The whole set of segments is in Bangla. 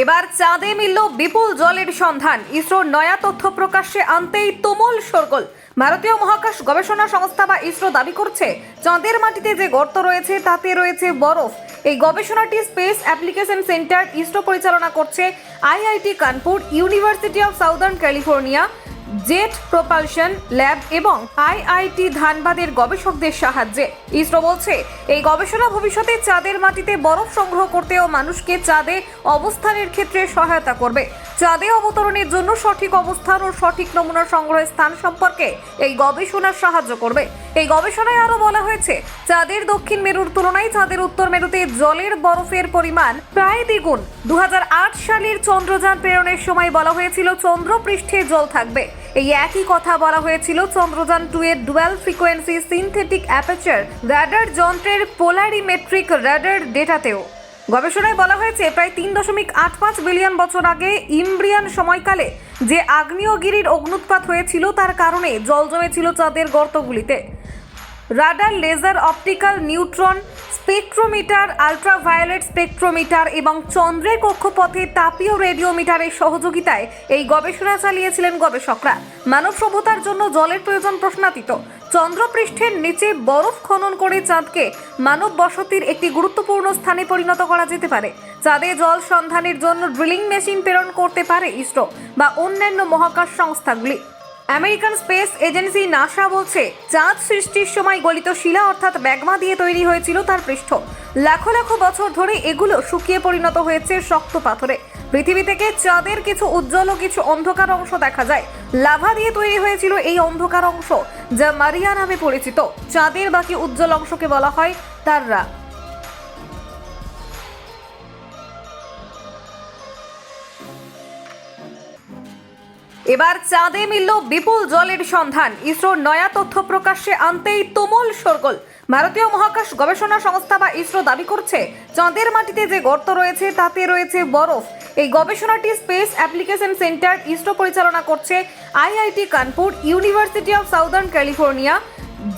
এবার চাঁদে মিলল বিপুল জলের সন্ধান। ইসরোর নয়া তথ্য প্রকাশ্যে আনতেই তুমুল সরগোল ভারতীয় মহাকাশ গবেষণা সংস্থা বা ইসরো দাবি করছে, চাঁদের মাটিতে যে গর্ত রয়েছে, তাতে রয়েছে বরফ। এই গবেষণাটি স্পেস অ্যাপ্লিকেশন সেন্টার ইসরো পরিচালনা করছে IIT Kanpur University of Southern California. Jet Propulsion Lab এবং আইআইটি ধানবাদের গবেষকদের সাহায্যে। ইসরো বলছে, এই গবেষণা ভবিষ্যতে চাঁদের মাটিতে বরফ সংগ্রহ করতে ও মানুষকে চাঁদে অবস্থানের ক্ষেত্রে সহায়তা করবে। চাঁদে অবতরণের জন্য সঠিক অবস্থান ও সঠিক নমুনা সংগ্রহের স্থান সম্পর্কে এই গবেষণা সাহায্য করবে। এই গবেষণায় আরও বলা হয়েছে, চাঁদের দক্ষিণ মেরুর তুলনায় চাঁদের উত্তর মেরুতে জলের বরফের পরিমাণ প্রায় দ্বিগুণ। দু হাজার আট সালের চন্দ্রযান প্রেরণের সময় বলা হয়েছিল, চন্দ্রপৃষ্ঠে জল থাকবে। এই একই কথা বলা হয়েছিল, চন্দ্রযান টু এর dual frequency synthetic aperture radar যন্ত্রের পোলারিমেট্রিক রাডার ডেটাতেও। গবেষণায় বলা হয়েছে, প্রায় তিন দশমিক আট পাঁচ বিলিয়ন বছর আগে ইমব্রিয়ান সময়কালে যে আগ্নেয়গিরির অগ্নুৎপাত হয়েছিল, তার কারণে জল জমেছিল চাঁদের গর্তগুলিতে। Radar laser optical neutron, spectrometer, ultraviolet spectrometer এবং চন্দ্রের কক্ষপথে তাপীয় রেডিওমিটারের সহযোগিতায় এই গবেষণা চালিয়েছিলেন গবেষকরা। মানব সভ্যতার জন্য জলের প্রয়োজন প্রশ্নাতীত। চন্দ্রপৃষ্ঠের নিচে বরফ খনন করে চাঁদকে মানব বসতির একটি গুরুত্বপূর্ণ স্থানে পরিণত করা যেতে পারে। চাঁদে জল সন্ধানের জন্য ড্রিলিং মেশিন প্রেরণ করতে পারে ইসরো বা অন্যান্য মহাকাশ সংস্থাগুলি। আমেরিকান স্পেস এজেন্সি নাসা বলছে, চাঁদ সৃষ্টির সময় গলিত শিলা অর্থাৎ ম্যাগমা দিয়ে তৈরি হয়েছিল তার পৃষ্ঠ। লাখো লাখো বছর ধরে এগুলো শুকিয়ে পরিণত হয়েছে শক্ত পাথরে। পৃথিবী থেকে চাঁদের কিছু উজ্জ্বল ও কিছু অন্ধকার অংশ দেখা যায়। লাভা দিয়ে তৈরি হয়েছিল এই অন্ধকার অংশ, যা মারিয়া নামে পরিচিত। চাঁদের বাকি উজ্জ্বল অংশকে বলা হয় তাররা এবার চাঁদে মিলল বিপুল জলের সন্ধান। ইসরোর নয়া তথ্য প্রকাশ্যে আনতেই তুমুল সরগোল ভারতীয় মহাকাশ গবেষণা সংস্থা বা ইসরো দাবি করছে, চাঁদের মাটিতে যে গর্ত রয়েছে, তাতে রয়েছে বরফ। এই গবেষণাটি স্পেস অ্যাপ্লিকেশন সেন্টার ইসরো পরিচালনা করছে IIT Kanpur University of Southern California.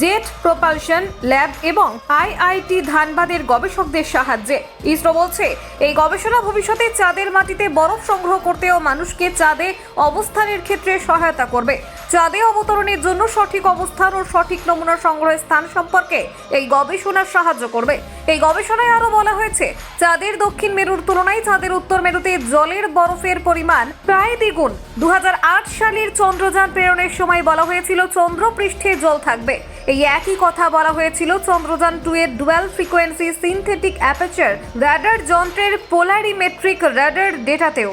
Jet Propulsion Lab এবং আইআইটি ধানবাদের গবেষকদের সাহায্যে। ইসরো বলছে, এই গবেষণা ভবিষ্যতে চাঁদের মাটিতে বরফ সংগ্রহ করতে ও মানুষকে চাঁদে অবস্থানের ক্ষেত্রে সহায়তা করবে। চাঁদে অবতরণের জন্য সঠিক অবস্থান ও সঠিক নমুনা সংগ্রহের স্থান সম্পর্কে এই গবেষণা সাহায্য করবে। এই গবেষণায় আরও বলা হয়েছে, চাঁদের দক্ষিণ মেরুর তুলনায় চাঁদের উত্তর মেরুতে জলের বরফের পরিমাণ প্রায় দ্বিগুণ। দু হাজার আট সালের চন্দ্রযান প্রেরণের সময় বলা হয়েছিল চন্দ্রপৃষ্ঠে জল থাকবে। এই একই কথা বলা হয়েছিল, চন্দ্রযান টু এর dual frequency synthetic aperture radar যন্ত্রের পোলারিমেট্রিক রাডার ডেটাতেও।